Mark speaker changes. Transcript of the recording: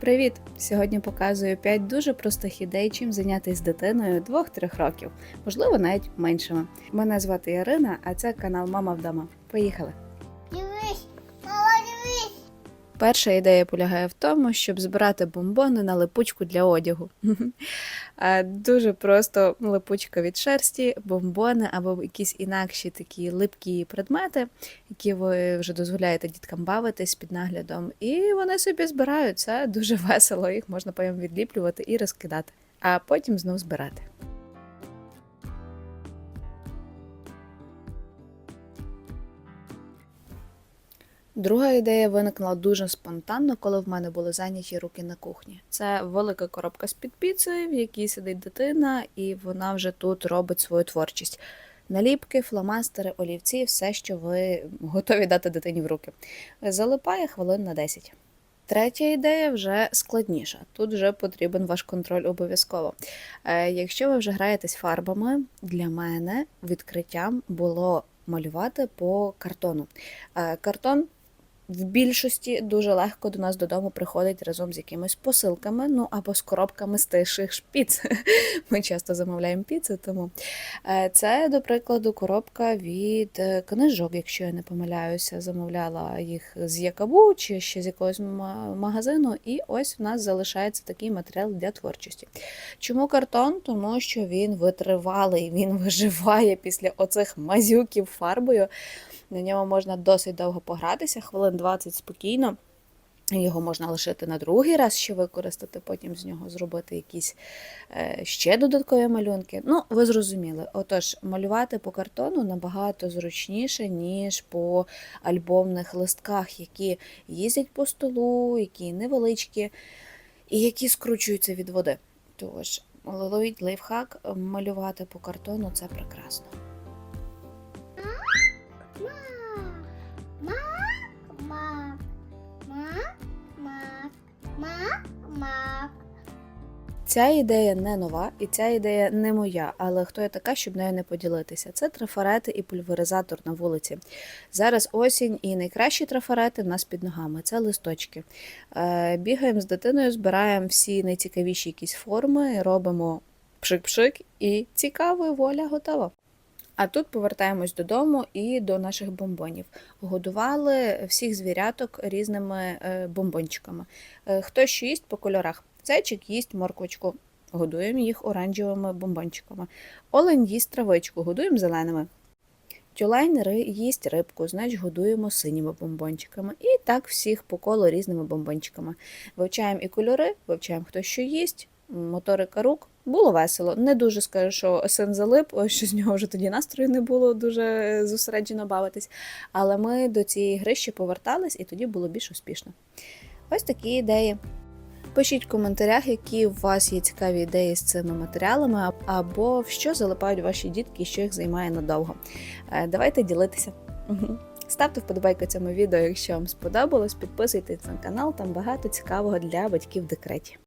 Speaker 1: Привіт! Сьогодні показую 5 дуже простих ідей, чим зайнятися дитиною 2-3 років, можливо, навіть меншими. Мене звати Ярина, а це канал Мама вдома. Поїхали! Перша ідея полягає в тому, щоб збирати бомбони на липучку для одягу. Дуже просто липучка від шерсті, бомбони або якісь інакші такі липкі предмети, які ви вже дозволяєте діткам бавитись під наглядом. І вони собі збирають. Це дуже весело, їх можна потім відліплювати і розкидати, а потім знов збирати. Друга ідея виникла дуже спонтанно, коли в мене були зайняті руки на кухні. Це велика коробка з-під піци, в якій сидить дитина, і вона вже тут робить свою творчість. Наліпки, фломастери, олівці, все, що ви готові дати дитині в руки. Залипає хвилин на 10. Третя ідея вже складніша. Тут вже потрібен ваш контроль обов'язково. Е, Якщо ви вже граєтесь фарбами, для мене відкриттям було малювати по картону. Е, Картон в більшості дуже легко до нас додому приходить разом з якимись посилками, ну або з коробками з тиших шпіц. Ми часто замовляємо піци, тому Е, це, до прикладу, коробка від е, книжок, якщо я не помиляюся, замовляла їх з Якабу чи ще з якогось магазину, і ось в нас залишається такий матеріал для творчості. Чому картон? Тому що він витривалий, він виживає після оцих мазюків фарбою. На ньому можна досить довго погратися, хвилин 20 спокійно. Його можна лишити на другий раз ще використати, потім з нього зробити якісь е, ще додаткові малюнки. Ну, ви зрозуміли. Отож, малювати по картону набагато зручніше, ніж по альбомних листках, які їздять по столу, які невеличкі і які скручуються від води. Тож, ловіть лайфхак, малювати по картону це прекрасно. Ця ідея не нова, і ця ідея не моя, але хто я така, щоб нею не поділитися? Це трафарети і пульверизатор на вулиці. Зараз осінь, і найкращі трафарети в нас під ногами це листочки. Е, Бігаємо з дитиною, збираємо всі найцікавіші якісь форми, робимо пшик-пшик, і цікаво, воля готова. А тут повертаємось додому і до наших бомбонів. Годували всіх звіряток різними е, бомбончиками. Е, Хто що їсть по кольорах? Зайчик їсть морквочку, годуємо їх оранжевими бомбончиками. Олень їсть травичку, годуємо зеленими. Тюлень їсть рибку, значить годуємо синіми бомбончиками. І так всіх по колу різними бомбончиками. Вивчаємо і кольори, вивчаємо, хто що їсть, моторика рук. Було весело. Не дуже скажу, що син залип, що з нього вже тоді настрою не було дуже зосереджено бавитись. Але ми до цієї гри ще повертались, і тоді було більш успішно. Ось такі ідеї. Пишіть в коментарях, які у вас є цікаві ідеї з цими матеріалами, або в що залипають ваші дітки і що їх займає надовго. Е, Давайте ділитися. Ставте вподобайку цьому відео, якщо вам сподобалось. Підписуйтесь на канал, там багато цікавого для батьків в декреті.